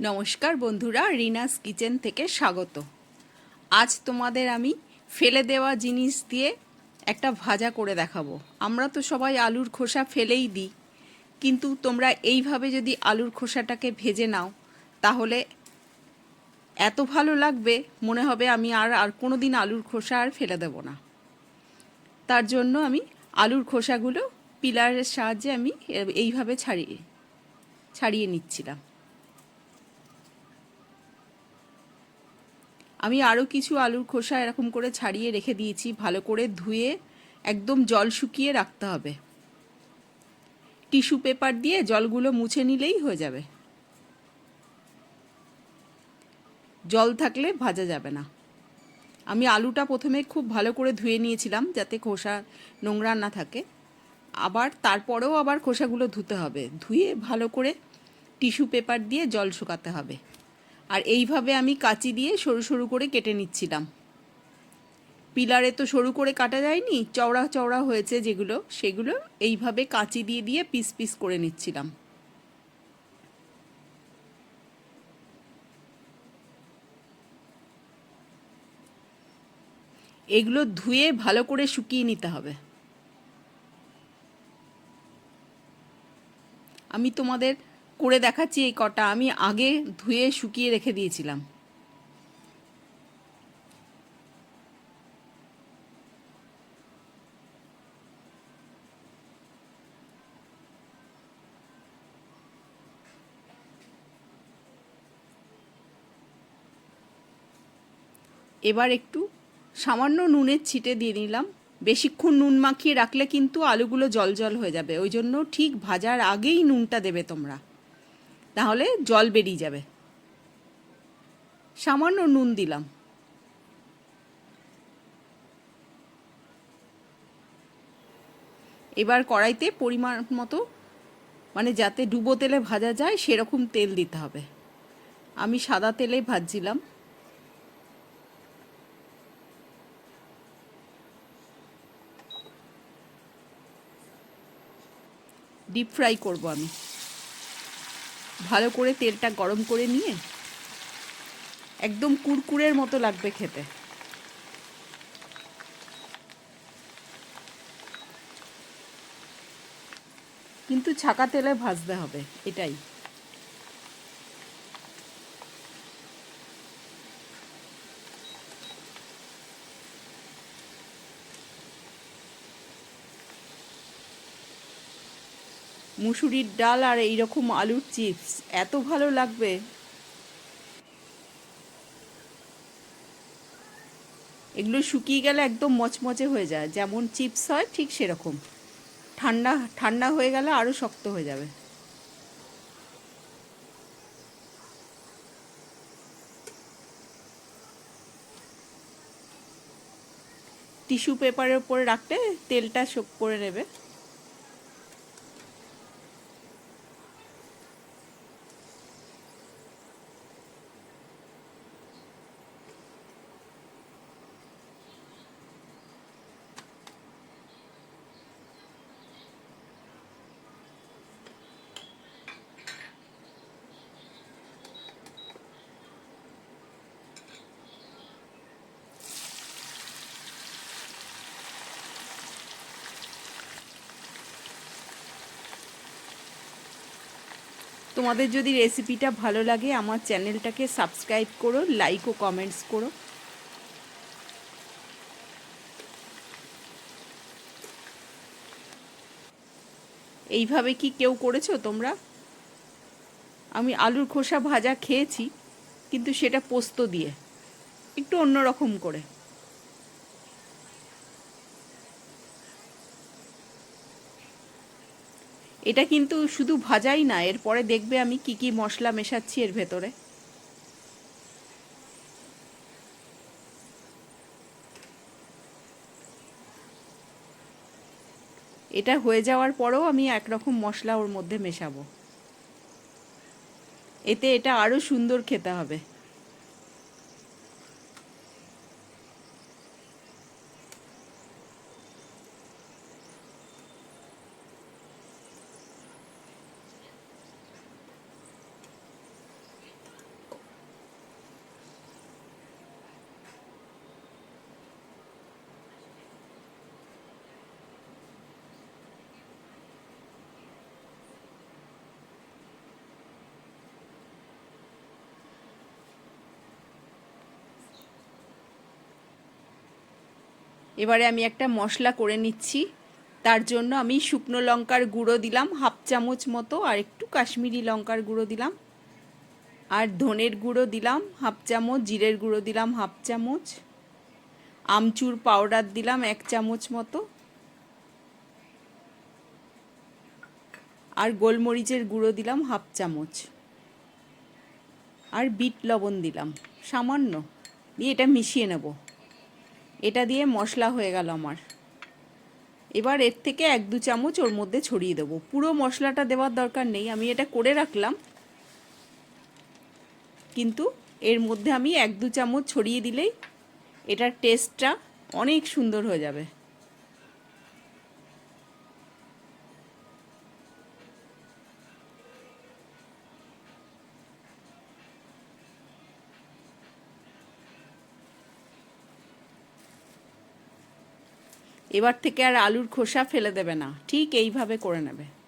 নমস্কার বন্ধুরা, রিনাস কিচেন থেকে স্বাগত। আজ তোমাদের আমি ফেলে দেওয়া জিনিস দিয়ে একটা ভাজা করে দেখাবো। আমরা তো সবাই আলুর খোসা ফেলেই দিই, কিন্তু তোমরা এইভাবে যদি আলুর খোসাটাকে ভেজে নাও, তাহলে এত ভালো লাগবে, মনে হবে আমি আর আর কোনো দিন আলুর খোসা আর ফেলে দেবো না। তার জন্য আমি আলুর খোসাগুলো পিলারের সাহায্যে আমি এইভাবে ছাড়িয়ে ছাড়িয়ে নিচ্ছিলাম। আমি আরও কিছু আলুর খোসা এরকম করে ছাড়িয়ে রেখে দিয়েছি, ভালো করে ধুয়ে একদম জল শুকিয়ে রাখতে হবে। টিস্যু পেপার দিয়ে জলগুলো মুছে নিলেই হয়ে যাবে। জল থাকলে ভাজা যাবে না। আমি আলুটা প্রথমে খুব ভালো করে ধুয়ে নিয়েছিলাম যাতে খোসা নোংরা না থাকে। আবার তারপরেও আবার খোসাগুলো ধুতে হবে। ধুয়ে ভালো করে টিস্যু পেপার দিয়ে জল শুকাতে হবে। আর এইভাবে আমি কাঁচি দিয়ে সরু সরু করে কেটে নিচ্ছিলাম। পিলারে তো সরু করে কাটা যায়নি, চওড়া চওড়া হয়েছে যেগুলো, সেগুলো এইভাবে কাঁচি দিয়ে দিয়ে পিস পিস করে নিচ্ছিলাম। এগুলো ধুয়ে ভালো করে শুকিয়ে নিতে হবে। আমি তোমাদের করে দেখাচ্ছি এই কটা। আমি আগে ধুয়ে শুকিয়ে রেখে দিয়েছিলাম। এবার একটু সামান্য নুনের ছিটে দিয়ে নিলাম। বেশিক্ষণ নুন মাখিয়ে রাখলে কিন্তু আলুগুলো জল জল হয়ে যাবে। ওই জন্য ঠিক ভাজার আগেই নুনটা দেবে তোমরা। তাহলে জল বেরিয়ে যাবে। সামান্য নুন দিলাম। এবার কড়াইতে পরিমাণ মতো মানে যাতে ডুবো তেলে ভাজা যায়, সেরকম তেল দিতে হবে। আমি সাদা তেলে ভাজছিলাম। ডিপ ফ্রাই করব আমি। ভালো করে তেলটা গরম করে নিয়ে একদম কুরকুরের মতো লাগবে খেতে। কিন্তু ছাকা তেলে ভাজতে হবে, এটাই। মুসুরির ডাল আর এইরকম আলুর চিপস, এত ভালো লাগবে। এগুলো শুকিয়ে গেলে একদম মচমচে হয়ে যায়, যেমন চিপস হয় ঠিক সেরকম। ঠান্ডা ঠান্ডা হয়ে গেলে আরও শক্ত হয়ে যাবে। টিস্যু পেপারের উপরে রাখলে তেলটা শোক করে নেবে। তোমাদের যদি রেসিপিটা ভালো লাগে, আমার চ্যানেলটাকে সাবস্ক্রাইব করো লাইক ও কমেন্টস করো। এইভাবে কি কেউ করেছ তোমরা? আমি আলুর খোসা ভাজা খেয়েছি, কিন্তু সেটা পোস্ত দিয়ে। একটু অন্যরকম করে। এটা কিন্তু শুধু ভাজাই না, এরপরে দেখবে আমি কি কি মশলা মেশাচ্ছি এর ভেতরে। এটা হয়ে যাওয়ার পরেও আমি একরকম মশলা ওর মধ্যে মেশাবো। এতে এটা আরও সুন্দর খেতে হবে। এবারে আমি একটা মশলা করে নিচ্ছি। তার জন্য আমি শুকনো লঙ্কার গুঁড়ো দিলাম, হাফ চামচ মতো, আর একটু কাশ্মীরি লঙ্কার গুঁড়ো দিলাম। আর ধনের গুঁড়ো দিলাম, হাফ চামচ, জিরের গুঁড়ো দিলাম, হাফ চামচ। আমচুর পাউডার দিলাম, এক চামচ মতো। আর গোলমরিচের গুঁড়ো দিলাম, হাফ চামচ। আর বিট লবণ দিলাম, সামান্য। দিয়ে এটা মিশিয়ে নেব। এটা দিয়ে মশলা হয়ে গেল আমার। এবার এর থেকে এক দু চামচ ওর মধ্যে ছড়িয়ে দেবো। পুরো মশলাটা দেওয়ার দরকার নেই, আমি এটা করে রাখলাম। কিন্তু এর মধ্যে আমি এক দু চামচ ছড়িয়ে দিলেই এটার টেস্টটা অনেক সুন্দর হয়ে যাবে। এবার থেকে আর আলুর খোসা ফেলে দেবে না। ঠিক এইভাবে করে নেবে।